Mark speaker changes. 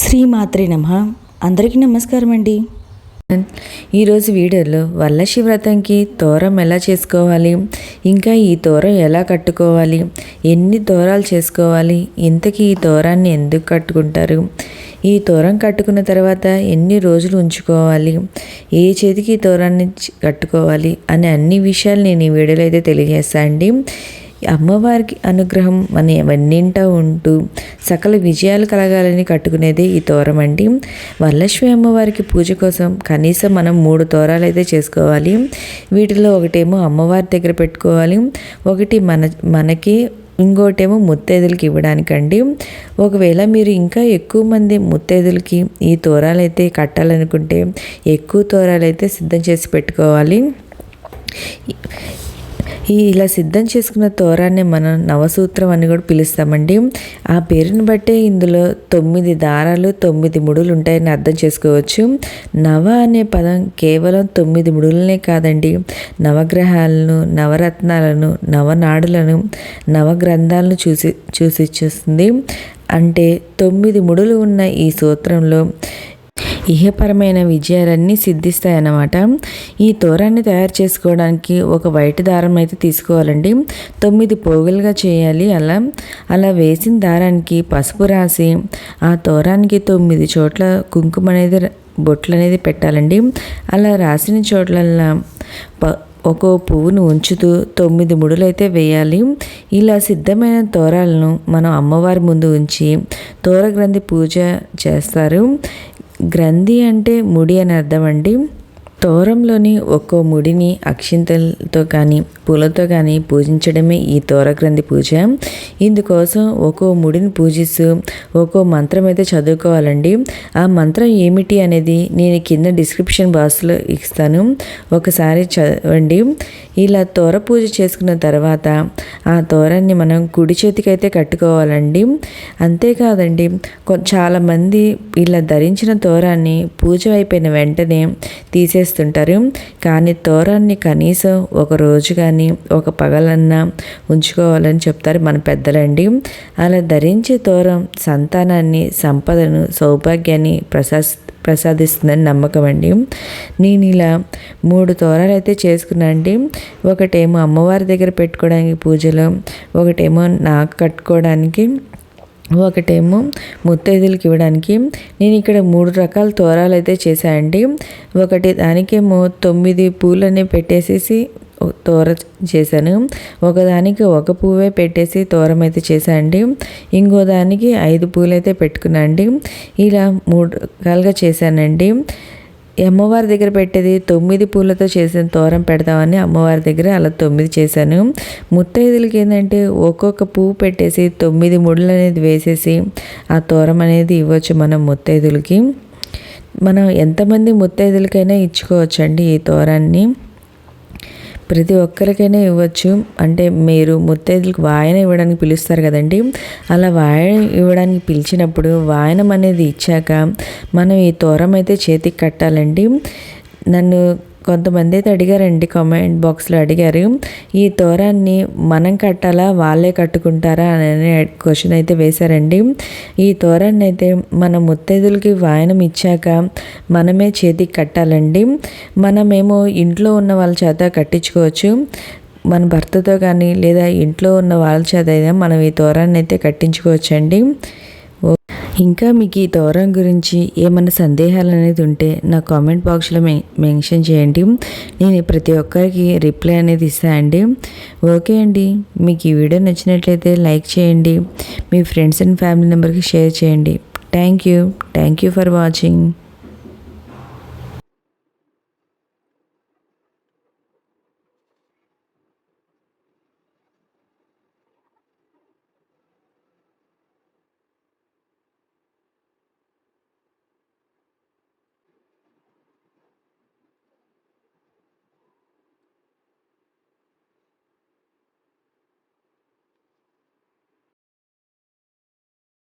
Speaker 1: శ్రీమాత్రే నమ. అందరికీ నమస్కారం అండి. ఈరోజు వీడియోలో వరలక్ష్మి వ్రతంకి తోరం ఎలా చేసుకోవాలి? ఇంకా ఈ తోరం ఎలా కట్టుకోవాలి? ఎన్ని తోరాలు చేసుకోవాలి? ఇంతకీ ఈ తోరాన్ని ఎందుకు కట్టుకుంటారు? ఈ తోరం కట్టుకున్న తర్వాత ఎన్ని రోజులు ఉంచుకోవాలి? ఏ చేతికి ఈ తోరాన్ని కట్టుకోవాలి? అనే అన్ని విషయాలు నేను ఈ వీడియోలో అయితే తెలియజేస్తాను అండి. అమ్మవారికి అనుగ్రహం మన వన్నింటా ఉంటూ సకల విజయాలు కలగాలని కట్టుకునేదే ఈ తోరం అండి. వరలక్ష్మి అమ్మవారికి పూజ కోసం కనీసం మనం మూడు తోరాలు అయితే చేసుకోవాలి. వీటిలో ఒకటేమో అమ్మవారి దగ్గర పెట్టుకోవాలి. ఒకటి మన మనకి ఇంకోటేమో ముత్తైదులకి ఇవ్వడానికండి. ఒకవేళ మీరు ఇంకా ఎక్కువ మంది ముత్తైదులకి ఈ తోరాలు అయితే కట్టాలనుకుంటే ఎక్కువ తోరాలు అయితే సిద్ధం చేసి పెట్టుకోవాలి. ఈ ఇలా సిద్ధం చేసుకున్న తోరాన్ని మనం నవసూత్రం అని కూడా పిలుస్తామండి. ఆ పేరుని బట్టే ఇందులో తొమ్మిది దారాలు తొమ్మిది ముడులు ఉంటాయని అర్థం చేసుకోవచ్చు. నవ అనే పదం కేవలం తొమ్మిది ముడులనే కాదండి. నవగ్రహాలను నవరత్నాలను నవనాడులను నవగ్రంథాలను చూసి చూసిచ్చేస్తుంది. అంటే తొమ్మిది ముడులు ఉన్న ఈ సూత్రంలో ఇహపరమైన విజయాలన్నీ సిద్ధిస్తాయన్నమాట. ఈ తోరాన్ని తయారు చేసుకోవడానికి ఒక వైట్ దారం అయితే తీసుకోవాలండి. తొమ్మిది పోగులుగా చేయాలి అలా. అలా వేసిన దారానికి పసుపు రాసి ఆ తోరానికి తొమ్మిది చోట్ల కుంకుమ అనేది బొట్లు అనేది పెట్టాలండి. అలా రాసిన చోట్లల్లా ప ఒక్కో పువ్వును ఉంచుతూ తొమ్మిది ముడులు అయితే వేయాలి. ఇలా సిద్ధమైన తోరాలను మనం అమ్మవారి ముందు ఉంచి తోర గ్రంథి పూజ చేస్తారు. గ్రంథి అంటే ముడి అని అర్థం అండి. తోరంలోని ఒక్కో ముడిని అక్షింతలతో కానీ పూలతో కానీ పూజించడమే ఈ తోరగ్రంథి పూజ. ఇందుకోసం ఒక్కో ముడిని పూజిస్తూ ఒక్కో మంత్రం అయితే చదువుకోవాలండి. ఆ మంత్రం ఏమిటి అనేది నేను కింద డిస్క్రిప్షన్ బాక్స్లో ఇస్తాను. ఒకసారి చదవండి. ఇలా తోర పూజ చేసుకున్న తర్వాత ఆ తోరాన్ని మనం కుడి చేతికైతే కట్టుకోవాలండి. అంతేకాదండి చాలామంది ఇలా ధరించిన తోరాన్ని పూజ అయిపోయిన వెంటనే చేస్తుంటారు. కానీ తోరాన్ని కనీసం ఒక రోజు కానీ ఒక పగలన్నా ఉంచుకోవాలని చెప్తారు మన పెద్దలండి. అలా ధరించే తోరం సంతానాన్ని సంపదను సౌభాగ్యాన్ని ప్రసాద్ ప్రసాదిస్తుందని నమ్మకం అండి. నేను ఇలా మూడు తోరాలు అయితే చేసుకున్నా అండి. ఒకటేమో అమ్మవారి దగ్గర పెట్టుకోవడానికి పూజలో ఒకటేమో నాకు కట్టుకోవడానికి ఒకటేమో ముత్తైదులకి ఇవ్వడానికి. నేను ఇక్కడ మూడు రకాల తోరాలు అయితే చేశాయండి ఒకటి దానికేమో తొమ్మిది పూలనే పెట్టేసేసి తోర చేశాను. ఒకదానికి ఒక పువ్వే పెట్టేసి తోరం అయితే చేశానండి. ఇంకో దానికి ఐదు పూలు అయితే పెట్టుకున్నాను అండి ఇలా మూడు రకాలుగా చేశానండి. అమ్మవారి దగ్గర పెట్టేది తొమ్మిది పూలతో చేసిన తోరం పెడతామని అమ్మవారి దగ్గర అలా తొమ్మిది చేశాను. ముత్తైదులకి ఏంటంటే ఒక్కొక్క పువ్వు పెట్టేసి తొమ్మిది ముడులు అనేది వేసేసి ఆ తోరం అనేది ఇవ్వచ్చు మనం ముత్తైదులకి. మనం ఎంతమంది ముత్తైదులకైనా ఇచ్చుకోవచ్చండి ఈ తోరాన్ని ప్రతి ఒక్కరికైనా ఇవ్వచ్చు. అంటే మీరు ముత్తైదులకు వాయన ఇవ్వడానికి పిలుస్తారు కదండి. అలా వాయన ఇవ్వడానికి పిలిచినప్పుడు వాయనం అనేది ఇచ్చాక మనం ఈ తోరం అయితే చేతికి కట్టాలండి. నన్ను కొంతమంది అయితే అడిగారండి కామెంట్ బాక్స్లో అడిగారు. ఈ తోరాన్ని మనం కట్టాలా వాళ్ళే కట్టుకుంటారా అనే క్వశ్చన్ అయితే వేశారండి. ఈ తోరాన్ని అయితే మన ముత్తైదులకి వాయనం ఇచ్చాక మనమే చేతికి కట్టాలండి. మనమేమో ఇంట్లో ఉన్న వాళ్ళ చేత కట్టించుకోవచ్చు. మన భర్తతో కానీ లేదా ఇంట్లో ఉన్న వాళ్ళ చేత అయినా మనం ఈ తోరాన్ని అయితే కట్టించుకోవచ్చండి. ఇంకా మీకు ఈ తోరం గురించి ఏమైనా సందేహాలు అనేది ఉంటే నా కామెంట్ బాక్స్లో మె మెన్షన్ చేయండి. నేను ప్రతి ఒక్కరికి రిప్లై అనేది ఇస్తాను అండి. ఓకే అండి. మీకు ఈ వీడియో నచ్చినట్లయితే లైక్ చేయండి. మీ ఫ్రెండ్స్ అండ్ ఫ్యామిలీ మెంబర్కి షేర్ చేయండి. Thank you. Thank you for watching.